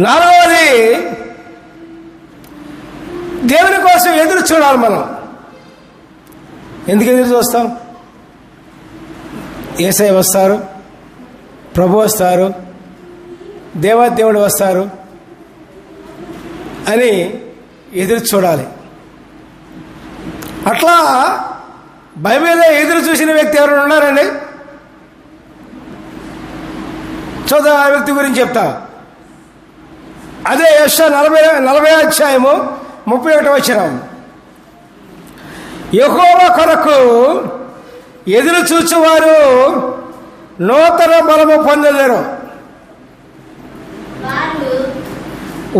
నాలుగవది దేవుని కోసం ఎదురు చూడాలి మనం. ఎందుకు ఎదురు చూస్తాం? ఏసై వస్తారు ప్రభు వస్తారు దేవాదేవుడు వస్తారు అని ఎదురు చూడాలి. అట్లా బైబిల్లో ఎదురు చూసిన వ్యక్తి ఎవరైనా ఉన్నారండి? చూద్దాం ఆ వ్యక్తి గురించి చెప్తా. అదే యశ నలభై నలభై అధ్యాయము ముప్పై ఒకటి వచ్చిన యహోవ కొరకు ఎదురు చూచువారు నూతన బలము పొందలేరు.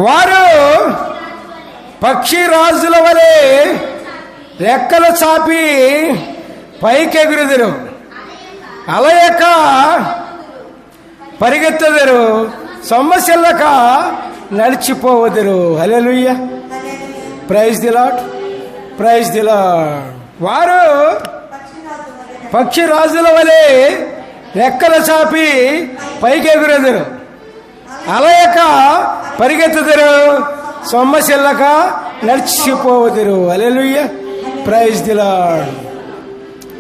వారు పక్షి రాజుల వలె రెక్కలు చాపి పైకెగురుదురు. అలయక పరిగెత్తదరు. సొమ్మశిల్లక నడిచిపోవదురు. Hallelujah praise the lord praise the lord వారు పక్షి రాజుల వలె రెక్కలు చాపి పైకి ఎగురెదురు అలయక పరిగెత్తుదురు. సొమ్మశిల్లక నడిచిపోవదురు. అలెలుయ్య ప్రైజ్ దిలాడ్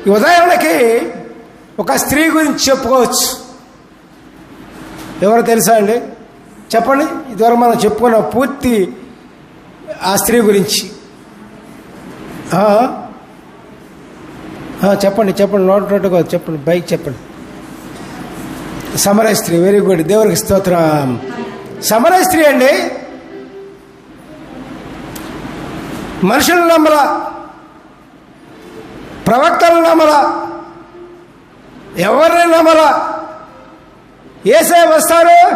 ఉదాహరణకి ఒక స్త్రీ గురించి చెప్పుకోవచ్చు. ఎవరు తెలుసా అండి? చెప్పండి. ఇదివరకు మనం చెప్పుకున్న పూర్తి ఆ స్త్రీ గురించి. చెప్పండి చెప్పండి. నోట్ నోటుగా చెప్పండి. బైక్ చెప్పండి. సమరయ స్త్రీ వెరీ గుడ్ దేవునికి స్తోత్రం. సమరయ స్త్రీ అండి. మనుషులు నమ్మల ప్రవక్తలు నమ్మల ఎవరిని నమ్మలా ఏసే వస్తారు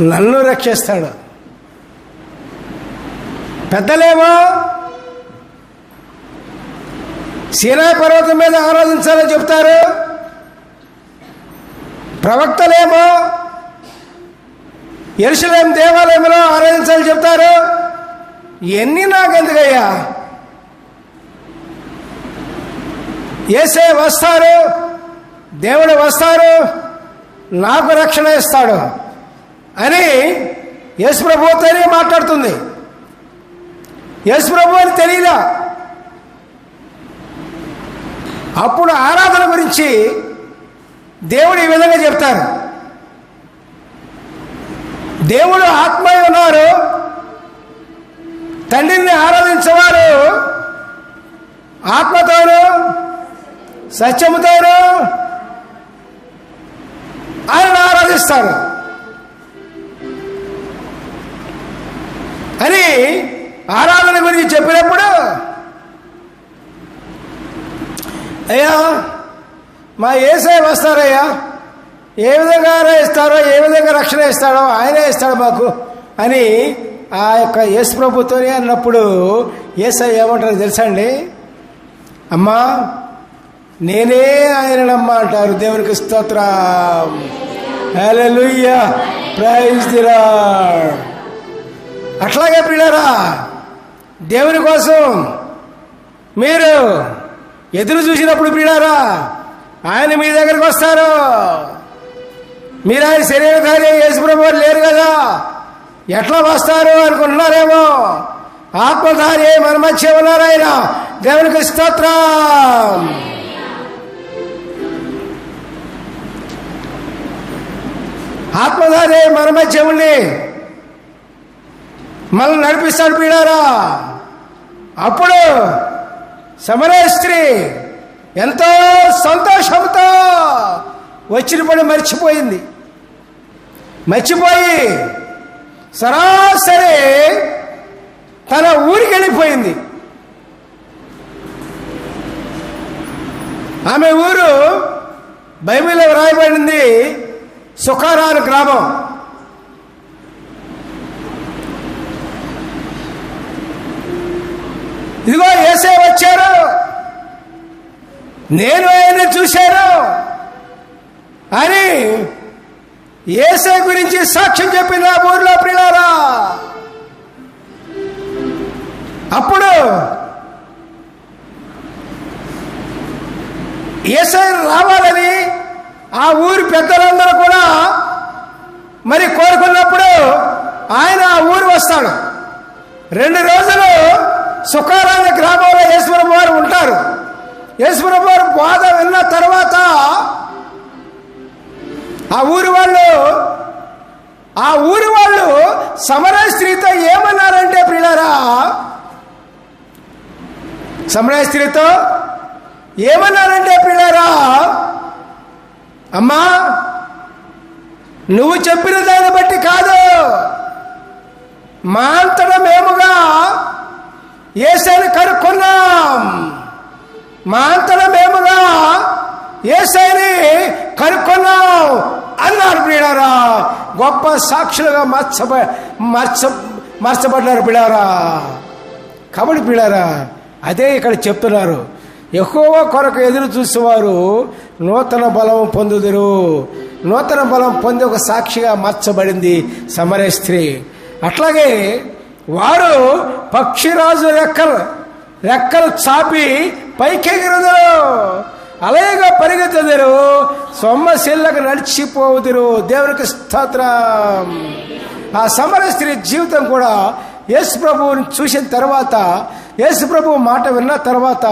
నన్ను రక్షిస్తాడు. పెద్దలేమో? సీనాయి పర్వతం మీద ఆరాధించాలని చెప్తారు. ప్రవక్తలేమో? ఎరుసలేం దేవాలయంలో ఆరాధించాలని చెప్తారు. ఎన్ని నాకెందుకయ్యా? ఏసే వస్తారు దేవుడు వస్తారు నాకు రక్షణ ఇస్తాడు అని యేసుప్రభు ప్రభుతోనే మాట్లాడుతుంది. యేసుప్రభు అని తెలియదా అప్పుడు ఆరాధన గురించి దేవుడు ఈ విధంగా చెప్తారు. దేవుడు ఆత్మయ ఉన్నారు తండ్రిని ఆరాధించేవారు ఆత్మతోనూ సత్యముతోనూ ఆయన ఆరాధిస్తారు అని ఆరాధన గురించి చెప్పినప్పుడు అయ్యా మా ఏసై వస్తారయ్యా ఏ విధంగా ఇస్తారో ఏ విధంగా రక్షణ ఇస్తాడో ఆయనే ఇస్తాడు మాకు అని ఆ యొక్క యేసు ప్రభుత్వని అన్నప్పుడు ఏసై ఏమంటారో తెలుసండి అమ్మా నేనే ఆయననమ్మ అంటారు. దేవునికి స్తోత్రం. హల్లెలూయా. ప్రైజ్ ది అట్లాగే పిల్లరా దేవుని కోసం మీరు ఎదురు చూసినప్పుడు పిల్లారా ఆయన మీ దగ్గరికి వస్తారు. మీరు ఆయన శరీరధారి యేసుప్రభు వారు లేరు కదా. ఎట్లా వస్తారు అనుకుంటున్నారేమో? ఆత్మధారి మన మధ్య ఉన్నారు ఆయన. దేవునికి స్తోత్రం. ఆత్మధారి మన మధ్య ఉండి మనల్ని నడిపిస్తాడు పీడారా. అప్పుడు సమరయ స్త్రీ ఎంతో సంతోషంతో వచ్చిన పని మర్చిపోయింది. మర్చిపోయి సరాసరి తన ఊరికి వెళ్ళిపోయింది. ఆమె ఊరు బైబిల్లో వ్రాయబడింది సుఖారాను గ్రామం. ఇదిగో ఏసే వచ్చారు. నేను ఆయన చూశాను. అని ఏసే గురించి సాక్ష్యం చెప్పింది ఆ ఊర్లో ప్రిలారా అప్పుడు ఏసే రావాలని ఆ ఊరి పెద్దలందరూ కూడా మరి కోరుకున్నప్పుడు ఆయన ఆ ఊరు వస్తాడు. రెండు రోజులు సుఖారాంగ గ్రామంలో ఈశ్వరం వారు ఉంటారు. ఈశ్వరం వారు బాధ విన్న తర్వాత ఆ ఊరి వాళ్ళు ఆ ఊరి వాళ్ళు సమరాయ స్త్రీతో ఏమన్నారంటే పిల్లరా సమరాయ స్త్రీతో ఏమన్నారంటే పిల్లరా అమ్మా నువ్వు చెప్పిన దాన్ని బట్టి కాదు. మా అంతటా మేముగా ఏసైని కనుక్కున్నాం. మా అంతటా మేముగా ఏసైని కనుక్కున్నాం అన్నారు బిడారా గొప్ప సాక్షులుగా మార్చబ మార్చ మార్చబడ్డారు బిడారా కాబట్టి బిడారా అదే ఇక్కడ చెప్తున్నారు. ఎక్కువ కొరకు ఎదురు చూసేవారు నూతన బలం పొందుదురు. నూతన బలం పొంది ఒక సాక్షిగా మార్చబడింది సమర స్త్రీ. అట్లాగే వారు పక్షిరాజు రెక్కలు రెక్కలు చాపి పైకెగిరదురు. అలాగే పరిగెత్తుదురు. సొమ్మశిల్లకు నడిచిపోదురు దేవునికి స్తోత్రం. ఆ సమర స్త్రీ జీవితం కూడా యేసు ప్రభువుని చూసిన తర్వాత యేసు ప్రభు మాట విన్న తర్వాత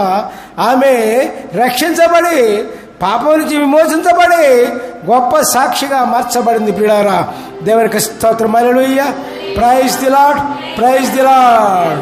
ఆమె రక్షించబడి పాపం నుంచి విమోచించబడి గొప్ప సాక్షిగా మార్చబడింది పిడారా దేవునికి స్తోత్రం. Hallelujah praise the lord praise the lord